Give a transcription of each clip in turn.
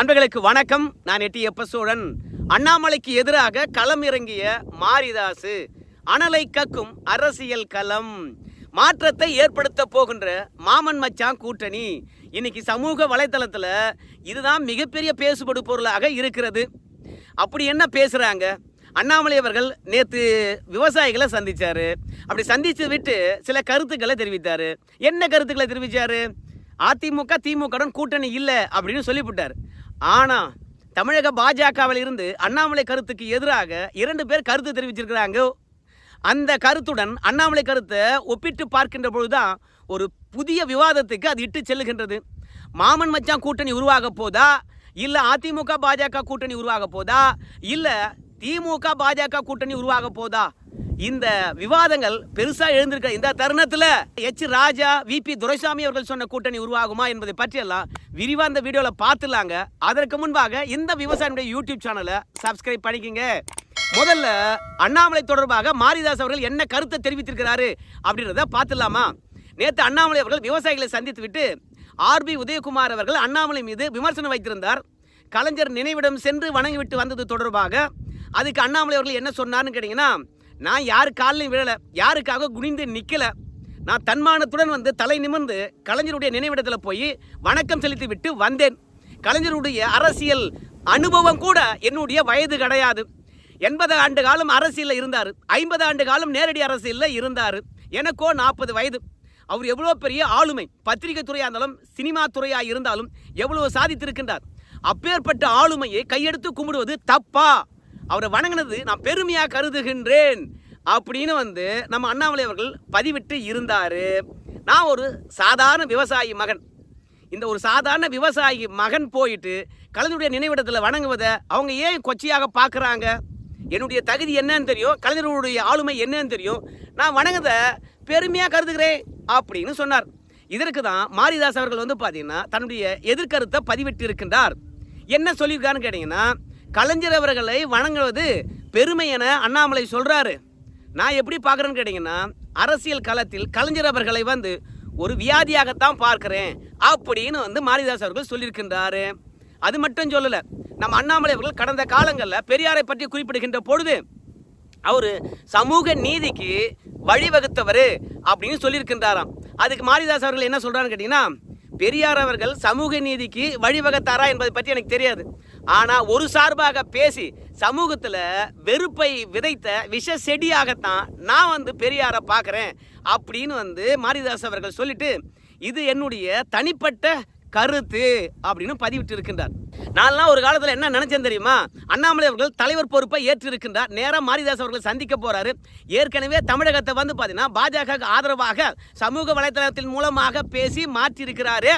நண்பர்களுக்கு வணக்கம். நான் எட்டி எப்ப சோழன் அண்ணாமலைக்கு எதிராக களம் இறங்கிய மாரிதாசு அனலை கக்கும் அரசியல் களம். மாற்றத்தை ஏற்படுத்த போகின்ற மாமன் மச்சான் கூட்டணி. இன்னைக்கு சமூக வலைதளத்தில் இதுதான் மிகப்பெரிய பேசுபடு பொருளாக இருக்கிறது. அப்படி என்ன பேசுகிறாங்க அண்ணாமலை அவர்கள் நேற்று விவசாயிகளை சந்தித்தார் அப்படி சந்தித்து விட்டு சில கருத்துக்களை தெரிவித்தார். என்ன கருத்துக்களை தெரிவித்தார் அதிமுக திமுகவுடன் கூட்டணி இல்லை அப்படின்னு சொல்லிவிட்டார். ஆனால் தமிழக பாஜகவில் இருந்து அண்ணாமலை கருத்துக்கு எதிராக இரண்டு பேர் கருத்து தெரிவிச்சிருக்கிறாங்க. அந்த கருத்துடன் அண்ணாமலை கருத்தை ஒப்பிட்டு பார்க்கின்ற பொழுதுதான் ஒரு புதிய விவாதத்துக்கு அது இட்டு செல்லுகின்றது. மாமன் மச்சான் கூட்டணி உருவாக போதா? இல்லை அதிமுக பாஜக கூட்டணி உருவாக போதா? இல்லை திமுக பாஜக கூட்டணி உருவாக போதா? இந்த விவாதங்கள் பெருசா எழுந்திருக்க இந்த தருணத்துல எச். ராஜா விபி துரைசாமி அவர்கள் சொன்ன கூட்டணி உருவாகுமா என்பதை பற்றியெல்லாம் விரிவா இந்த வீடியோல பார்த்துலாங்க. அதற்கு முன்பாக இந்த விவசாயினுடைய யூடியூப் சேனலை சப்ஸ்கிரைப் பண்ணிக்கங்க. முதல்ல அண்ணாமலை தொடர்பாக மாரிதாஸ் அவர்கள் என்ன கருத்தை தெரிவித்திருக்கிறாரு அப்படின்றத பார்த்துடலாமா நேற்று அண்ணாமலை அவர்கள் விவசாயிகளை சந்தித்து விட்டு ஆர்பி உதயகுமார் அவர்கள் அண்ணாமலை மீது விமர்சனம் வைத்திருந்தார். கலைஞர் நினைவிடம் சென்று வணங்கிவிட்டு வந்தது தொடர்பாக அதுக்கு அண்ணாமலை அவர்கள் என்ன சொன்னார்னு கேட்டிங்கன்னா நான் யார் காலிலையும் விழலை யாருக்காக குனிந்து நிற்கலை நான் தன்மானத்துடன் வந்து தலை நிமிர்ந்து கலைஞருடைய நினைவிடத்தில் போய் வணக்கம் செலுத்தி விட்டு வந்தேன். கலைஞருடைய அரசியல் அனுபவம் கூட என்னுடைய வயது கிடையாது. எண்பது ஆண்டு காலம் அரசியலில் இருந்தார். ஐம்பது ஆண்டு காலம் நேரடி அரசியலில் இருந்தார். எனக்கோ நாற்பது வயது. அவர் எவ்வளோ பெரிய ஆளுமை. பத்திரிகை துறையாக இருந்தாலும் சினிமா துறையாக இருந்தாலும் எவ்வளோ சாதித்திருக்கின்றார். அப்பேற்பட்ட ஆளுமையை கையெடுத்து கும்பிடுவது தப்பா? அவரை வணங்கினது நான் பெருமையாக கருதுகின்றேன் அப்படின்னு வந்து நம்ம அண்ணாமலை அவர்கள் பதிவிட்டு இருந்தார். நான் ஒரு சாதாரண விவசாயி மகன். இந்த ஒரு சாதாரண விவசாயி மகன் போயிட்டு கலைஞருடைய நினைவிடத்தில் வணங்குவதை அவங்க ஏன் கொச்சையாக பார்க்குறாங்க? என்னுடைய தகுதி என்னன்னு தெரியும் கலைஞருடைய ஆளுமை என்னன்னு தெரியும். நான் வணங்குதை பெருமையாக கருதுகிறேன் அப்படின்னு சொன்னார். இதற்கு தான் மாரிதாஸ் அவர்கள் வந்து பார்த்தீங்கன்னா தன்னுடைய எதிர்கருத்தை பதிவிட்டு இருக்கின்றார். என்ன சொல்லியிருக்காருன்னு கேட்டிங்கன்னா கலைஞர் அவர்களை வணங்குவது பெருமை என அண்ணாமலை சொல்கிறாரு நான் எப்படி பார்க்குறேன்னு கேட்டிங்கன்னா அரசியல் களத்தில் கலைஞர் அவர்களை வந்து ஒரு வியாதியாகத்தான் பார்க்குறேன் அப்படின்னு வந்து மாரிதாஸ் அவர்கள் சொல்லியிருக்கின்றாரு. அது மட்டும் சொல்லலை நம்ம அண்ணாமலை அவர்கள் கடந்த காலங்களில் பெரியாரை பற்றி குறிப்பிடுகின்ற பொழுது அவர் சமூக நீதிக்கு வழிவகுத்தவர் அப்படின்னு சொல்லியிருக்கின்றாராம். அதுக்கு மாரிதாஸ் அவர்கள் என்ன சொல்கிறான்னு கேட்டிங்கன்னா பெரியார் அவர்கள் சமூக நீதிக்கு வழிவகுத்தாரா என்பதை பற்றி எனக்கு தெரியாது. ஆனால் ஒரு சார்பாக பேசி சமூகத்தில் வெறுப்பை விதைத்த விஷ செடியாகத்தான் நான் வந்து பெரியாரை பார்க்குறேன் அப்படின்னு வந்து மாரிதாஸ் அவர்கள் சொல்லிட்டு இது என்னுடைய தனிப்பட்ட கருத்து அப்படின்னு பதிவிட்டு இருக்கின்றார் நான்லாம் ஒரு காலத்தில் என்ன நினைச்சேன் தெரியுமா? அண்ணாமலை அவர்கள் தலைவர் பொறுப்பை ஏற்று இருக்கின்றார் நேராக மாரிதாஸ் அவர்கள் சந்திக்க போறாரு. ஏற்கனவே தமிழகத்தை வந்து பார்த்தீங்கன்னா பாஜக ஆதரவாக சமூக வலைத்தளத்தின் மூலமாக பேசி மாற்றியிருக்கிறாரு.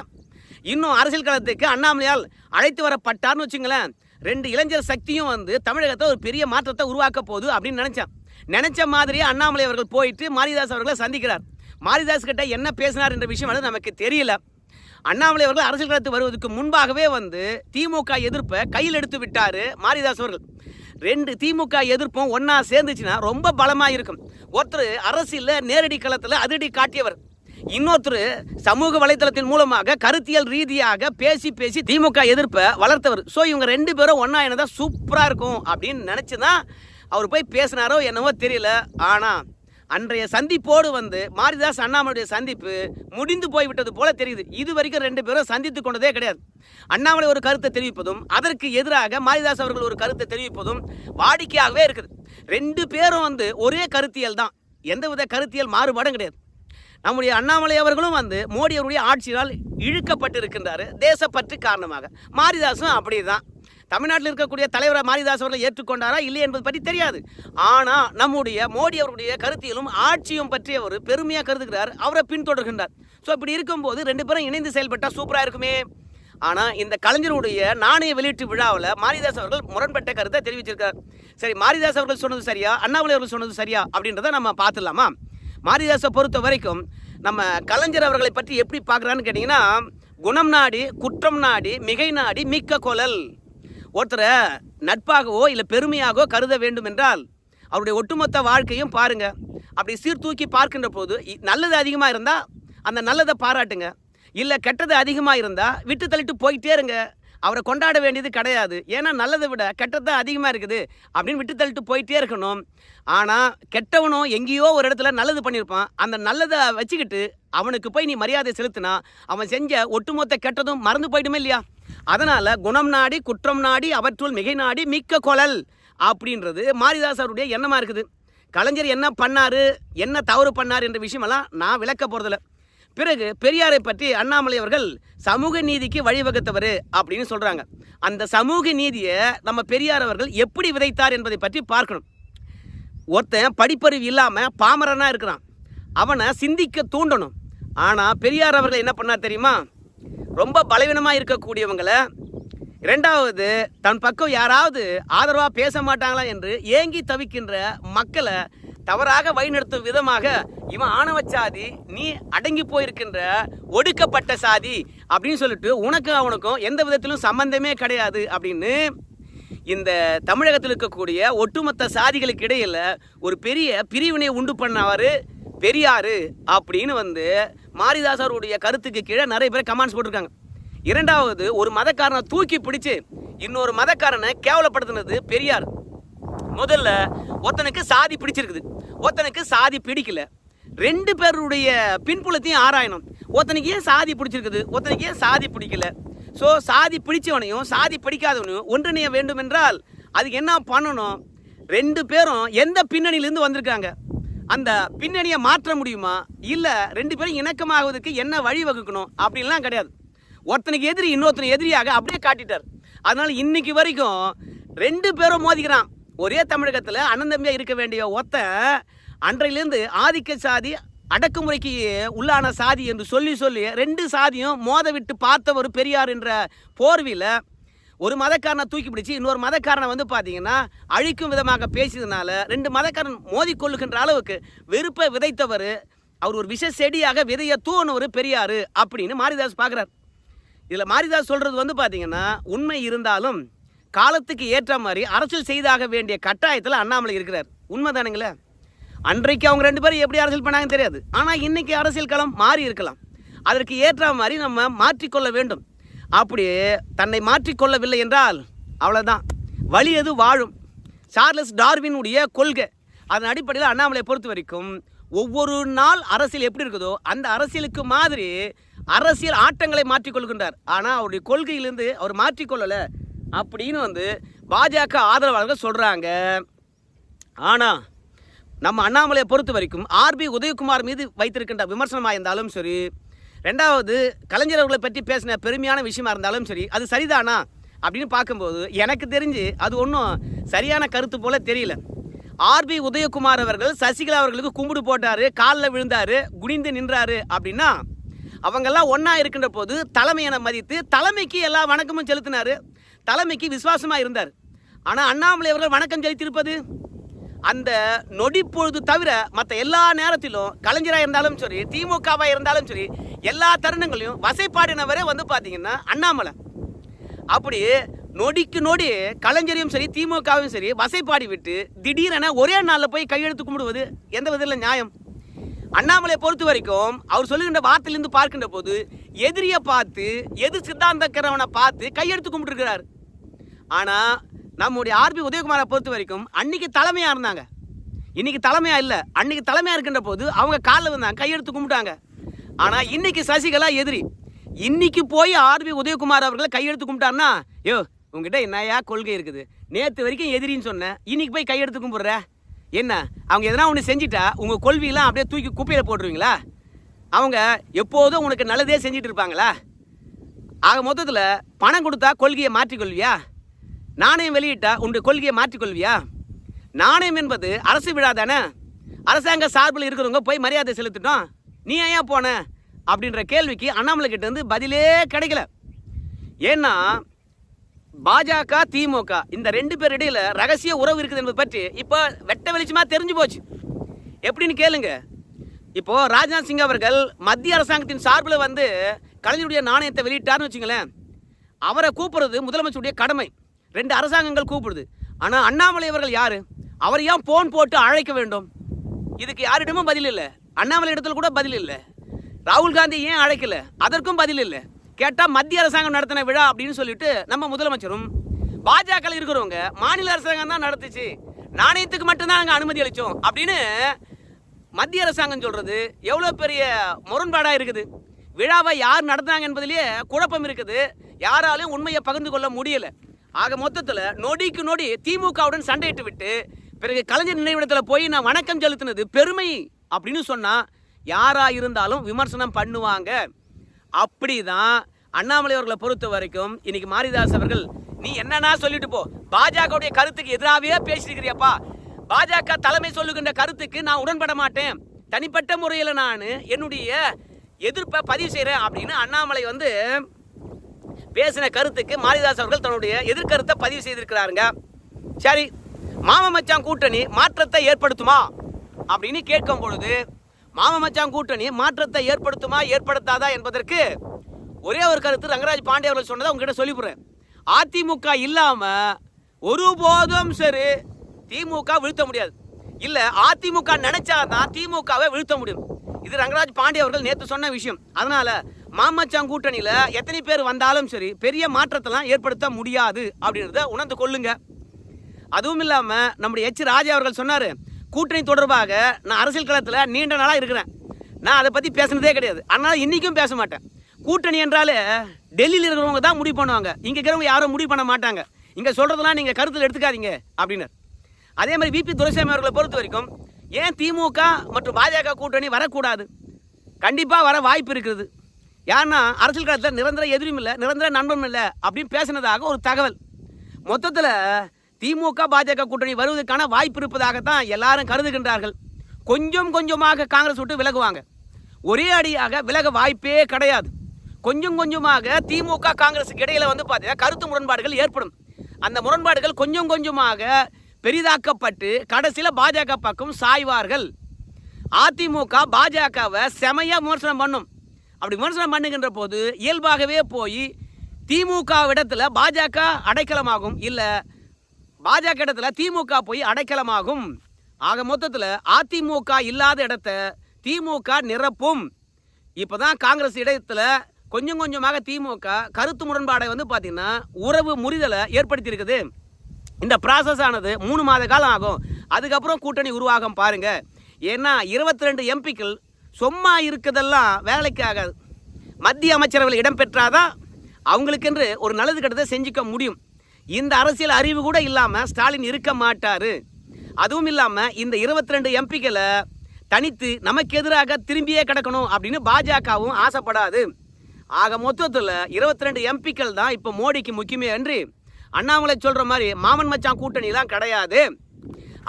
இன்னும் அரசியல் களத்துக்கு அண்ணாமலையால் அழைத்து வரப்பட்டார்னு வச்சுங்களேன் ரெண்டு இளைஞர் சக்தியும் வந்து தமிழகத்தை ஒரு பெரிய மாற்றத்தை உருவாக்க போகுது அப்படின்னு நினைச்சேன். நினைச்ச மாதிரியே அண்ணாமலை அவர்கள் போயிட்டு மாரிதாஸ் அவர்களை சந்திக்கிறார். மாரிதாஸ் கிட்ட என்ன பேசினார் என்ற விஷயம் வந்து நமக்கு தெரியல. அண்ணாமலை அவர்கள் அரசியல் களத்துக்கு வருவதற்கு முன்பாகவே வந்து திமுக எதிர்ப்பை கையில் எடுத்து விட்டார் மாரிதாஸ் அவர்கள். ரெண்டு திமுக எதிர்ப்பும் ஒன்றா சேர்ந்துச்சுன்னா ரொம்ப பலமாக இருக்கும் ஒருத்தர் அரசியலில் நேரடி களத்தில் அதிரடி காட்டியவர். இன்னொருத்தர் சமூக வலைத்தளத்தின் மூலமாக கருத்தியல் ரீதியாக பேசி பேசி திமுக எதிர்ப்பை வளர்த்தவர். ஸோ இவங்க ரெண்டு பேரும் ஒன்றா என்னதா சூப்பராக இருக்கும் அப்படின்னு நினச்சி தான் அவர் போய் பேசினாரோ என்னவோ தெரியல. ஆனால் அன்றைய சந்திப்போடு வந்து மாரிதாஸ் அண்ணாமலையுடைய சந்திப்பு முடிந்து போய்விட்டது போல தெரியுது. இது வரைக்கும் ரெண்டு பேரும் சந்தித்து கொண்டதே கிடையாது. அண்ணாமலை ஒரு கருத்தை தெரிவிப்பதும் அதற்கு எதிராக மாரிதாஸ் அவர்கள் ஒரு கருத்தை தெரிவிப்பதும் வாடிக்கையாகவே இருக்குது. ரெண்டு பேரும் வந்து ஒரே கருத்தியல் தான். எந்தவித கருத்தியல் மாறுபாடும் கிடையாது. நம்முடைய அண்ணாமலை அவர்களும் வந்து மோடி அவருடைய ஆட்சியால் இழுக்கப்பட்டிருக்கின்றார். தேசப்பற்று காரணமாக. மாரிதாசும் அப்படிதான். தமிழ்நாட்டில் இருக்கக்கூடிய தலைவரை மாரிதாஸ் அவர்களை ஏற்றுக்கொண்டாரா இல்லை என்பது பற்றி தெரியாது. ஆனால் நம்முடைய மோடி அவருடைய கருத்தியலும் ஆட்சியும் பற்றி அவர் பெருமையாக கருதுகிறார். அவரை பின்தொடர்கின்றார். ஸோ இப்படி இருக்கும்போது ரெண்டு பேரும் இணைந்து செயல்பட்டால் சூப்பராக இருக்குமே? ஆனால் இந்த கலைஞருடைய நாணய வெளியீட்டு விழாவில் மாரிதாஸ் அவர்கள் முரண்பட்ட கருத்தை தெரிவிச்சிருக்கார். சரி மாரிதாஸ் அவர்கள் சொன்னது சரியா? அண்ணாமலை அவர்கள் சொன்னது சரியா? அப்படின்றத நம்ம பார்த்துடலாமா? மாரிதாஸை பொறுத்த வரைக்கும் நம்ம கலைஞர் அவர்களை பற்றி எப்படி பார்க்குறான்னு கேட்டிங்கன்னா குணம் நாடி குற்றம் நாடி மிகை நாடி மிக்க கொலல். ஒருத்தரை நட்பாகவோ இல்லை பெருமையாகவோ கருத வேண்டும் என்றால் அவருடைய ஒட்டுமொத்த வாழ்க்கையும் பாருங்க. அப்படி சீர்தூக்கி பார்க்கின்ற போது நல்லது அதிகமாக இருந்தால் அந்த நல்லதை பாராட்டுங்க. இல்லை கெட்டது அதிகமாக இருந்தால் விட்டு தள்ளிட்டு போயிட்டே இருங்க. அவரை கொண்டாட வேண்டியது கிடையாது. ஏன்னா நல்லதை விட கெட்டது தான் அதிகமாக இருக்குது. அப்படின்னு விட்டு தள்ளிட்டு போயிட்டே இருக்கணும். ஆனால் கெட்டவனும் எங்கேயோ ஒரு இடத்துல நல்லது பண்ணியிருப்பான் அந்த நல்லதை வச்சுக்கிட்டு அவனுக்கு போய் நீ மரியாதை செலுத்தினா அவன் செஞ்ச ஒட்டுமொத்த கெட்டதும் மறந்து போயிடுமே இல்லையா? அதனால் குணம் நாடி குற்றம் நாடி அவற்றுள் மிகை நாடி மிக்க கொலல் அப்படின்றது மாரிதாஸ் அவருடைய எண்ணமாக இருக்குது. கலைஞர் என்ன பண்ணாரு என்ன தவறு பண்ணார் என்ற விஷயமெல்லாம் நான் விளக்க போகிறதில்ல பிறகு பெரியாரை பற்றி அண்ணாமலை அவர்கள் சமூக நீதிக்கு வழிவகுத்தவர் அப்படின்னு சொல்கிறாங்க அந்த சமூக நீதியை நம்ம பெரியார் அவர்கள் எப்படி விதைத்தார் என்பதை பற்றி பார்க்கணும். ஒருத்தன் படிப்பறிவு இல்லாமல் பாமரனாக இருக்கிறான். அவனை சிந்திக்க தூண்டணும். ஆனால் பெரியார் அவர்கள் என்ன பண்ணார் தெரியுமா? ரொம்ப பலவீனமாக இருக்கக்கூடியவங்களை இரண்டாவது தன் பக்கம் யாராவது ஆதரவாக பேச மாட்டாங்களா என்று ஏங்கி தவிக்கின்ற மக்களை தவறாக வழிநடத்தும் விதமாக இவன் ஆணவ சாதி நீ அடங்கி போயிருக்கின்ற ஒடுக்கப்பட்ட சாதி அப்படின்னு சொல்லிட்டு உனக்கும் அவனுக்கும் எந்த விதத்திலும் சம்பந்தமே கிடையாது அப்படின்னு இந்த தமிழகத்தில் இருக்கக்கூடிய ஒட்டுமொத்த சாதிகளுக்கு இடையில் ஒரு பெரிய பிரிவினை உண்டு பண்ணவர் பெரியாரு அப்படின்னு வந்து மாரிதாசருடைய கருத்துக்கு கீழே நிறைய பேர் கமெண்ட்ஸ் போட்டிருக்காங்க. இரண்டாவது ஒரு மதக்காரனை தூக்கி பிடிச்சு இன்னொரு மதக்காரனை கேவலப்படுத்தினது பெரியார். முதல்ல ஒருத்தனுக்கு சாதி பிடிச்சிருக்குது. ஒருத்தனுக்கு சாதி பிடிக்கல. ரெண்டு பேருடைய பின்புலத்தையும் ஆராயணும். ஒருத்தனுக்கு ஏன் சாதி பிடிச்சிருக்குது? ஒருத்தனுக்கு ஏன் சாதி பிடிக்கல? ஸோ சாதி பிடிச்சவனையும் சாதி பிடிக்காதவனையும் ஒன்றிணைய வேண்டும் என்றால் அதுக்கு என்ன பண்ணணும்? ரெண்டு பேரும் எந்த பின்னணியிலேருந்து வந்திருக்காங்க? அந்த பின்னணியை மாற்ற முடியுமா? இல்லை ரெண்டு பேரும் இணக்கமாகுவதற்கு என்ன வழி வகுக்கணும்? அப்படின்லாம் கிடையாது. ஒருத்தனுக்கு எதிரி இன்னொருத்தனை எதிரியாக அப்படியே காட்டிட்டார். அதனால் இன்னைக்கு வரைக்கும் ரெண்டு பேரும் மோதிக்கிறான். ஒரே தமிழகத்தில் அண்ணன் இருக்க வேண்டிய ஒத்த அன்றையிலேருந்து ஆதிக்க சாதி அடக்குமுறைக்கு உள்ளான சாதி என்று சொல்லி சொல்லி ரெண்டு சாதியும் மோத விட்டு பார்த்தவர் பெரியார் என்ற போர்வியில் ஒரு மதக்காரனை தூக்கி பிடிச்சி இன்னொரு மதக்காரனை வந்து பார்த்தீங்கன்னா அழிக்கும் விதமாக பேசியதுனால ரெண்டு மதக்காரன் மோதிக்கொள்ளுகின்ற அளவுக்கு வெறுப்பை விதைத்தவர். அவர் ஒரு விஷ செடியாக விதைய தூணவர் பெரியார் அப்படின்னு மாரிதாஸ் பார்க்குறார் இதில் மாரிதாஸ் சொல்கிறது வந்து பார்த்தீங்கன்னா உண்மை இருந்தாலும் காலத்துக்கு ஏற்ற மாதிரி அரசியல் செய்தாக வேண்டிய கட்டாயத்தில் அண்ணாமலை இருக்கிறார். உண்மைதானுங்களே? அன்றைக்கு அவங்க ரெண்டு பேரும் எப்படி அரசியல் பண்ணாங்கன்னு தெரியாது. ஆனால் இன்னைக்கு அரசியல் களம் மாறி இருக்கலாம். அதற்கு ஏற்ற மாதிரி நம்ம மாற்றிக்கொள்ள வேண்டும். அப்படி தன்னை மாற்றிக்கொள்ளவில்லை என்றால் அவ்வளோதான் வழி எது வாழும். சார்லஸ் டார்வினுடைய கொள்கை. அதன் அடிப்படையில் அண்ணாமலையை பொறுத்த வரைக்கும் ஒவ்வொரு நாள் அரசியல் எப்படி இருக்குதோ அந்த அரசியலுக்கு மாதிரி அரசியல் ஆட்டங்களை மாற்றிக்கொள்கின்றார். ஆனால் அவருடைய கொள்கையிலிருந்து அவர் மாற்றிக்கொள்ளலை அப்படின்னு வந்து பாஜக ஆதரவாளர்கள் சொல்கிறாங்க ஆனால் நம்ம அண்ணாமலையை பொறுத்த வரைக்கும் ஆர்பி உதயகுமார் மீது வைத்திருக்கின்ற விமர்சனமாக இருந்தாலும் சரி ரெண்டாவது கலைஞர் அவர்களை பற்றி பேசின பெருமையான விஷயமா இருந்தாலும் சரி அது சரிதானா? அப்படின்னு பார்க்கும்போது எனக்கு தெரிஞ்சு அது ஒன்றும் சரியான கருத்து போல தெரியல. ஆர்பி உதயகுமார் அவர்கள் சசிகலா அவர்களுக்கு கும்பிடு போட்டார் காலில் விழுந்தார் குனிந்து நின்றாரு அப்படின்னா அவங்கெல்லாம் ஒன்றா இருக்கின்ற போது தலைமையனை மதித்து தலைமைக்கு எல்லா வணக்கமும் செலுத்தினார். தலைமைக்கு விசுவாசமாக இருந்தார். ஆனால் அண்ணாமலை அவர்கள் வணக்கம் செலுத்தியிருப்பது? அந்த நொடிப்பொழுது தவிர மற்ற எல்லா நேரத்திலும் கலைஞராக இருந்தாலும் சரி திமுகவாக இருந்தாலும் சரி எல்லா தருணங்களையும் வசைப்பாடினவரே வந்து பார்த்தீங்கன்னா அண்ணாமலை. அப்படி நொடிக்கு நொடி கலைஞரையும் சரி திமுகவும் சரி வசைப்பாடி விட்டு திடீரென ஒரே நாளில் போய் கையெழுத்து கும்பிடுவது எந்த விதத்தில் நியாயம்? அண்ணாமலை பொறுத்த வரைக்கும் அவர் சொல்லுகின்ற வார்த்தையிலிருந்து பார்க்கின்ற போது எதிரியை பார்த்து எதிர் சித்தாந்தக்கிறவனை பார்த்து கையெழுத்து கும்பிட்டுருக்கிறார். ஆனால் நம்முடைய ஆர்பி உதயகுமாரை பொறுத்த வரைக்கும் அன்னைக்கு தலைமையாக இருந்தாங்க. இன்னைக்கு தலைமையா இல்லை. அன்னைக்கு தலைமையாக இருக்கின்ற போது அவங்க காலில் வந்தாங்க கையெடுத்து கும்பிட்டாங்க. ஆனால் இன்னைக்கு சசிகலா எதிரி. இன்னைக்கு போய் ஆர்பி உதயகுமார் அவர்களை கையெடுத்து கும்பிட்டாருன்னா யோ உங்ககிட்ட என்னையா கொள்கை இருக்குது? நேற்று வரைக்கும் எதிரின்னு சொன்னேன் இன்னைக்கு போய் கையெடுத்து கும்பிட்ற? என்ன? அவங்க எதனா ஒன்று செஞ்சிட்டா உங்கள் கொள்கையெல்லாம் அப்படியே தூக்கி குப்பையில் போட்டுருவீங்களா? அவங்க எப்போதும் உனக்கு நல்லதே செஞ்சிட்டு இருப்பாங்களா? ஆக மொத்தத்தில் பணம் கொடுத்தா கொள்கையை மாற்றிக்கொள்வியா? நாணயம் வெளியிட்டா உன்னுடைய கொள்கையை மாற்றிக்கொள்வியா? நாணயம் என்பது அரசு விழா தானே? அரசாங்க சார்பில் இருக்கிறவங்க போய் மரியாதை செலுத்திட்டோம். நீ ஏன் போன? அப்படின்ற கேள்விக்கு அண்ணாமலை கிட்ட இருந்து பதிலே கிடைக்கல. ஏன்னா பாஜக திமுக இந்த ரெண்டு பேர் இடையில ரகசிய உறவு இருக்குது என்பது பற்றி இப்போ வெட்ட வெளிச்சமாக தெரிஞ்சு போச்சு. எப்படின்னு கேளுங்க. இப்போ ராஜ்நாத் சிங் அவர்கள் மத்திய அரசாங்கத்தின் சார்பில் வந்து கலைஞருடைய நாணயத்தை வெளியிட்டார்னு வச்சுங்களேன். அவரை கூப்பிடுறது முதலமைச்சருடைய கடமை. ரெண்டு அரசாங்கங்கள் கூப்பிடுது. ஆனால் அண்ணாமலை அவர்கள் யார்? அவர் ஏன் ஃபோன் போட்டு அழைக்க வேண்டும்? இதுக்கு யாரிடமும் பதில் இல்லை. அண்ணாமலை இடத்துல கூட பதில் இல்லை. ராகுல் காந்தி ஏன் அழைக்கல? அதற்கும் பதில் இல்லை. கேட்டால் மத்திய அரசாங்கம் நடத்தின விழா அப்படின்னு சொல்லிட்டு நம்ம முதலமைச்சரும் பாஜக இருக்கிறவங்க மாநில அரசாங்கம் தான் நடத்துச்சு. நாணயத்துக்கு மட்டும்தான் நாங்கள் அனுமதி அளித்தோம் அப்படின்னு மத்திய அரசாங்கம் சொல்கிறது எவ்வளோ பெரிய முரண்பாடாக இருக்குது. விழாவை யார் நடத்துனாங்க என்பதிலேயே குழப்பம் இருக்குது. யாராலையும் உண்மையை பகிர்ந்து கொள்ள முடியலை. ஆக மொத்தத்தில் நொடிக்கு நொடி திமுகவுடன் சண்டையிட்டு விட்டு பிறகு கலைஞர் நினைவிடத்தில் போய் நான் வணக்கம் செலுத்தினது பெருமை அப்படின்னு சொன்னால் யாராக இருந்தாலும் விமர்சனம் பண்ணுவாங்க. அப்படிதான் அண்ணாமலை அவர்களை பொறுத்த வரைக்கும் இன்னைக்கு மாரிதாஸ் அவர்கள் நீ என்னன்னா சொல்லிட்டு போ. பாஜகவுடைய கருத்துக்கு எதிராகவே பேசியிருக்கிறியப்பா. பாஜக தலைமை சொல்லுகின்ற கருத்துக்கு நான் உடன்பட மாட்டேன். தனிப்பட்ட முறையில் நான் என்னுடைய எதிர்ப்பை பதிவு செய்கிறேன் அப்படின்னு அண்ணாமலை வந்து பேசின கருத்துக்கு மாரிதாஸ் அவர்கள் தன்னுடைய எதிர்கருத்தை பதிவு செய்திருக்கிறாருங்க. சரி மாமமச்சான் கூட்டணி மாற்றத்தை ஏற்படுத்துமா? அப்படின்னு கேட்கும் பொழுது மாமமச்சான் கூட்டணி மாற்றத்தை ஏற்படுத்துமா ஏற்படுத்தாதா என்பதற்கு ஒரே ஒரு கருத்து ரங்கராஜ் பாண்டே அவர்கள் சொன்னதை உங்ககிட்ட சொல்லிவிடுறேன். அதிமுக இல்லாமல் ஒருபோதும் சரி திமுக வீழ்த்த முடியாது. இல்லை அதிமுக நினைச்சாதான் திமுகவை வீழ்த்த முடியும். இது ரங்கராஜ் பாண்டே அவர்கள் நேற்று சொன்ன விஷயம். அதனால மாமச்சான் கூட்டணியில் எத்தனை பேர் வந்தாலும் சரி பெரிய மாற்றத்தெல்லாம் ஏற்படுத்த முடியாது அப்படின்றத உணர்ந்து கொள்ளுங்க. அதுவும் இல்லாமல் நம்முடைய எச் ராஜா அவர்கள் சொன்னார் கூட்டணி தொடர்பாக நான் அரசியல் களத்தில் நீண்ட நாளாக இருக்கிறேன். நான் அதை பற்றி பேசுனதே கிடையாது. அதனால் இன்றைக்கும் பேச மாட்டேன். கூட்டணி என்றாலே டெல்லியில் இருக்கிறவங்க தான் முடிவு பண்ணுவாங்க. இங்கே இருக்கிறவங்க யாரும் முடிவு பண்ண மாட்டாங்க. இங்கே சொல்கிறதெல்லாம் நீங்கள் கருத்தில் எடுத்துக்காதீங்க அப்படின்னு அதே மாதிரி விபி துரைசாமி அவர்களை பொறுத்த வரைக்கும் ஏன் திமுக மற்றும் பாஜக கூட்டணி வரக்கூடாது? கண்டிப்பாக வர வாய்ப்பு இருக்குது. ஏன்னா அரசியல் காலத்தில் நிரந்தர எதிரியும் இல்லை நிரந்தர நண்பனும் இல்லை அப்படின்னு பேசினதாக ஒரு தகவல். மொத்தத்தில் திமுக பாஜக கூட்டணி வருவதற்கான வாய்ப்பு இருப்பதாகத்தான் எல்லாரும் கருதுகின்றார்கள். கொஞ்சம் கொஞ்சமாக காங்கிரஸ் விட்டு விலகுவாங்க. ஒரே அடியாக விலக வாய்ப்பே கிடையாது. கொஞ்சம் கொஞ்சமாக திமுக காங்கிரஸுக்கு இடையில் வந்து பார்த்தீங்கன்னா கருத்து முரண்பாடுகள் ஏற்படும். அந்த முரண்பாடுகள் கொஞ்சம் கொஞ்சமாக பெரிதாக்கப்பட்டு கடைசியில் பாஜக பக்கம் சாய்வார்கள். அதிமுக பாஜகவை செமையாக விமர்சனம் பண்ணும். அப்படி விமர்சனம் பண்ணுகின்ற போது இயல்பாகவே போய் திமுக இடத்துல பாஜக அடைக்கலமாகும். இல்லை பாஜக இடத்துல திமுக போய் அடைக்கலமாகும். ஆக மொத்தத்தில் அதிமுக இல்லாத இடத்த திமுக நிரப்பும். இப்போ தான் காங்கிரஸ் இடத்துல கொஞ்சம் கொஞ்சமாக திமுக கருத்து முரண்பாடை வந்து பார்த்தீங்கன்னா உறவு முறிதலை ஏற்படுத்தியிருக்குது. இந்த ப்ராசஸ் ஆனது மூணு மாத காலம் ஆகும். அதுக்கப்புறம் கூட்டணி உருவாகும் பாருங்க. ஏன்னா இருபத்தி ரெண்டு எம்பிக்கள் சும்மா இருக்கிறதெல்லாம் வேலைக்கு ஆகாது. மத்திய அமைச்சரவையில் இடம் பெற்றாதான் அவங்களுக்கென்று ஒரு நல்லது கெட்டதை செஞ்சுக்க முடியும். இந்த அரசியல் அறிவு கூட இல்லாமல் ஸ்டாலின் இருக்க மாட்டார். அதுவும் இல்லாமல் இந்த இருபத்தி ரெண்டு எம்பிக்களை தனித்து நமக்கு எதிராக திரும்பியே கிடக்கணும் அப்படின்னு பாஜகவும் ஆசைப்படாது. ஆக மொத்தத்தில் இருபத்தி ரெண்டு எம்பிக்கள் தான் இப்போ மோடிக்கு முக்கியமே அன்றி அண்ணாமலை சொல்கிற மாதிரி மாமன் மச்சான் கூட்டணிலாம் கிடையாது.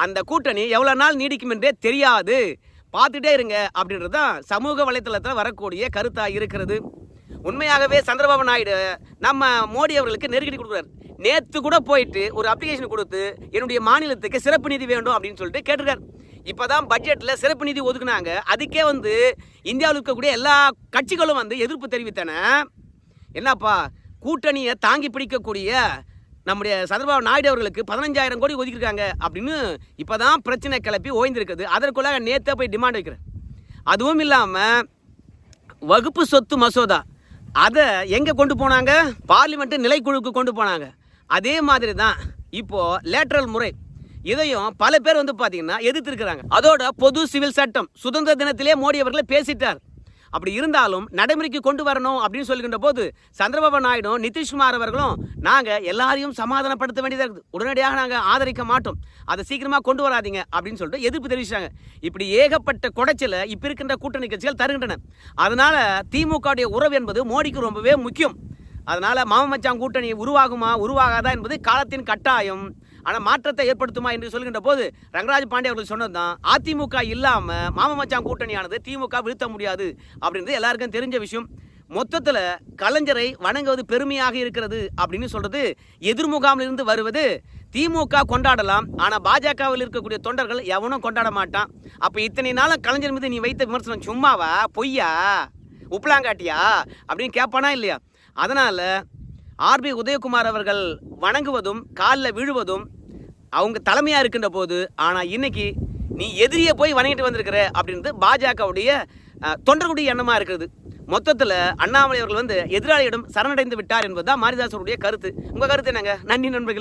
அந்த கூட்டணி எவ்வளோ நாள் நீடிக்கும் என்றே தெரியாது. பார்த்துட்டே இருங்க அப்படின்றது தான் சமூக வலைத்தளத்தில் வரக்கூடிய கருத்தாக இருக்கிறது. உண்மையாகவே சந்திரபாபு நாயுடு நம்ம மோடி அவர்களுக்கு நெருக்கடி கொடுக்குறாரு. நேற்று கூட போயிட்டு ஒரு அப்ளிகேஷன் கொடுத்து என்னுடைய மாநிலத்துக்கு சிறப்பு நிதி வேண்டும் அப்படின்னு சொல்லிட்டு கேட்டிருக்காரு. இப்போதான் பட்ஜெட்டில் சிறப்பு நிதி ஒதுக்குனாங்க. அதுக்கே வந்து இந்தியாவில் இருக்கக்கூடிய எல்லா கட்சிகளும் வந்து எதிர்ப்பு தெரிவித்தன. என்னப்பா கூட்டணியை தாங்கி பிடிக்கக்கூடிய நம்முடைய சந்திரபாபு நாயுடு அவர்களுக்கு பதினஞ்சாயிரம் கோடி ஒதுக்கியிருக்காங்க அப்படின்னு இப்போ தான் பிரச்சனை கிளப்பி ஓய்ந்திருக்குது. அதற்குள்ளாக நேற்றே போய் டிமாண்ட் வைக்கிறேன். அதுவும் இல்லாமல் வகுப்பு சொத்து மசோதா. அதை எங்கே கொண்டு போனாங்க? பார்லிமெண்ட் நிலைக்குழுக்கு கொண்டு போனாங்க. அதே மாதிரி தான் இப்போது லேட்ரல் முறை. இதையும் பல பேர் வந்து பார்த்தீங்கன்னா எதிர்த்திருக்கிறாங்க. அதோட பொது சிவில் சட்டம் சுதந்திர தினத்திலே மோடி அவர்களை பேசிட்டார். அப்படி இருந்தாலும் நடைமுறைக்கு கொண்டு வரணும் அப்படின்னு சொல்லுகின்ற போது சந்திரபாபு நாயுடும் நிதிஷ்குமார் அவர்களும் நாங்கள் எல்லாரையும் சமாதானப்படுத்த வேண்டியதாக இருக்குது. உடனடியாக நாங்கள் ஆதரிக்க மாட்டோம். அதை சீக்கிரமாக கொண்டு வராதீங்க அப்படின்னு சொல்லிட்டு எதிர்ப்பு தெரிவிச்சாங்க இப்படி ஏகப்பட்ட குடைச்சலை இப்போ இருக்கின்ற கூட்டணி கட்சிகள் தருகின்றன. அதனால திமுகவுடைய உறவு என்பது மோடிக்கு ரொம்பவே முக்கியம். அதனால மாமச்சான் கூட்டணி உருவாகுமா உருவாகாதா என்பது காலத்தின் கட்டாயம். ஆனால் மாற்றத்தை ஏற்படுத்துமா என்று சொல்கின்ற போது ரங்கராஜ் பாண்டே அவர்கள் சொன்னது தான் அதிமுக இல்லாமல் மாமமச்சான் கூட்டணியானது திமுக வீழ்த்த முடியாது. அப்படின்றது எல்லாருக்கும் தெரிஞ்ச விஷயம். மொத்தத்தில் கலைஞரை வணங்குவது பெருமையாக இருக்கிறது அப்படின்னு சொல்கிறது எதிர்முகாமிலிருந்து வருவது திமுக கொண்டாடலாம். ஆனால் பாஜகவில் இருக்கக்கூடிய தொண்டர்கள் எவனும் கொண்டாட மாட்டான். அப்போ இத்தனை நாளும் கலைஞர் மீது நீ வைத்த விமர்சனம் சும்மாவா? பொய்யா? உப்பலாங்காட்டியா? அப்படின்னு கேட்பானா இல்லையா? அதனால் ஆர்பி உதயகுமார் அவர்கள் வணங்குவதும் காலில் விழுவதும் அவங்க தலைமையாக இருக்கின்ற போது ஆனால் இன்னைக்கு நீ எதிரியை போய் வணங்கிட்டு வந்திருக்கிற அப்படின்றது பாஜகவுடைய தொண்டர்களுடைய எண்ணமாக இருக்கிறது. மொத்தத்தில் அண்ணாமலை அவர்கள் வந்து எதிராளியிடம் சரணடைந்து விட்டார் என்பதுதான் மாரிதாசருடைய கருத்து. உங்கள் கருத்து என்னங்க? நன்றி நண்பர்களே.